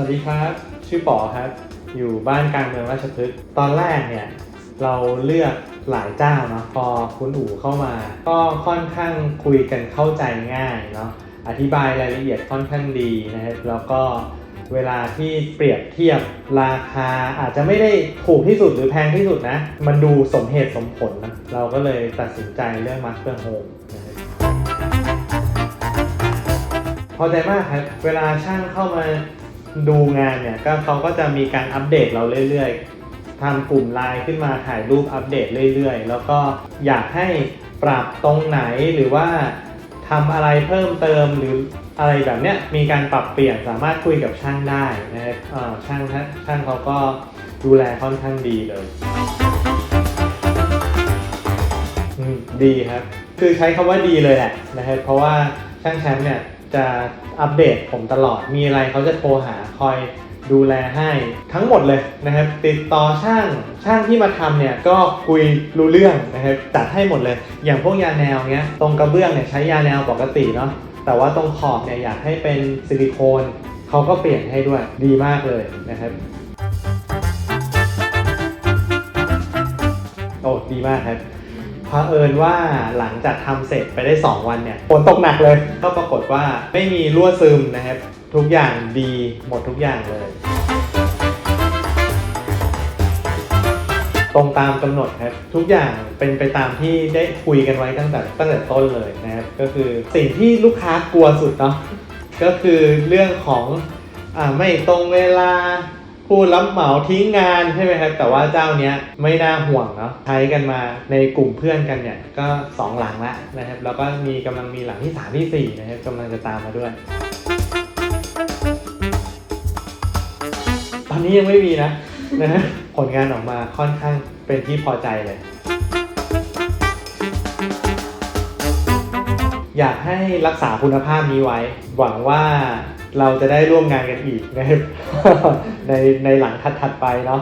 วัสดีครับ ชื่อป๋อครับ อยู่บ้านกลางเมืองราชพฤกษ์ตอนแรกเนี่ย เราเลือกหลายเจ้าเนาะพอคุณอู๋เข้ามา ก็ค่อนข้างคุยกันเข้าใจง่ายเนาะอธิบายรายละเอียดค่อนข้างดีนะครับแล้วก็เวลาที่เปรียบเทียบราคาอาจจะไม่ได้ถูกที่สุดหรือแพงที่สุดนะ มันดูสมเหตุสมผลนะเราก็เลยตัดสินใจเรื่อง Master Home นะครับพอใจมากครับ เวลาช่างเข้ามา ดูงานเนี่ยก็เขาก็จะมีการอัปเดตเราเรื่อยๆทำกลุ่มไลน์ขึ้นมาถ่ายรูปอัปเดตเรื่อยๆ แล้วก็อยากให้ปรับตรงไหนหรือว่าทำอะไรเพิ่มเติมหรืออะไรแบบเนี้ยมีการปรับเปลี่ยนสามารถคุยกับช่างได้นะครับช่างช่างเขาก็ดูแลค่อนข้างดีเลยดีครับ คือใช้คำว่าดีเลยแหละนะครับเพราะว่าช่างแชมป์เนี่ย จะอัปเดตผมตลอด มีอะไรเขาจะโทรหาคอยดูแลให้ทั้งหมดเลยนะครับ ติดต่อช่างช่างที่มาทำเนี่ยก็คุยรู้เรื่องนะครับจัดให้หมดเลย อย่างพวกยาแนวเนี้ยตรงกระเบื้องเนี่ยใช้ยาแนวปกติเนาะแต่ว่าตรงขอบเนี่ยอยากให้เป็นซิลิโคนเขาก็เปลี่ยนให้ด้วยดีมากเลยนะครับโอ้ดีมากครับ เผอิญว่าหลังจากทำเสร็จไปได้ 2 วันเนี่ยฝนตกหนักเลย ก็ปรากฏว่าไม่มีรั่วซึมนะครับ ทุกอย่างดีหมดทุกอย่างเลย ตรงตามกำหนดครับ ทุกอย่างเป็นไปตามที่ได้คุยกันไว้ตั้งแต่ตั้งแต่ต้นเลยนะครับ ก็คือสิ่งที่ลูกค้ากลัวสุดเนาะก็คือเรื่องของอ่าไม่ตรงเวลา ผู้รับเหมาทิ้งงานใช่ไหมครับ แต่ว่าเจ้าเนี้ยไม่น่าห่วงเนาะใช้กันมาในกลุ่มเพื่อนกันเนี่ยก็ 2 หลังละนะครับแล้วก็มีกำลังมีหลังที่ 3 ที่ 4 นะครับกำลังจะตามมาด้วย ตอนนี้ยังไม่มีนะนะฮะผลงานออกมาค่อนข้างเป็นที่พอใจเลย อยากให้รักษาคุณภาพนี้ไว้ หวังว่า เราจะได้ร่วมงานกันอีกนในในหลังถัดๆไปเนาะ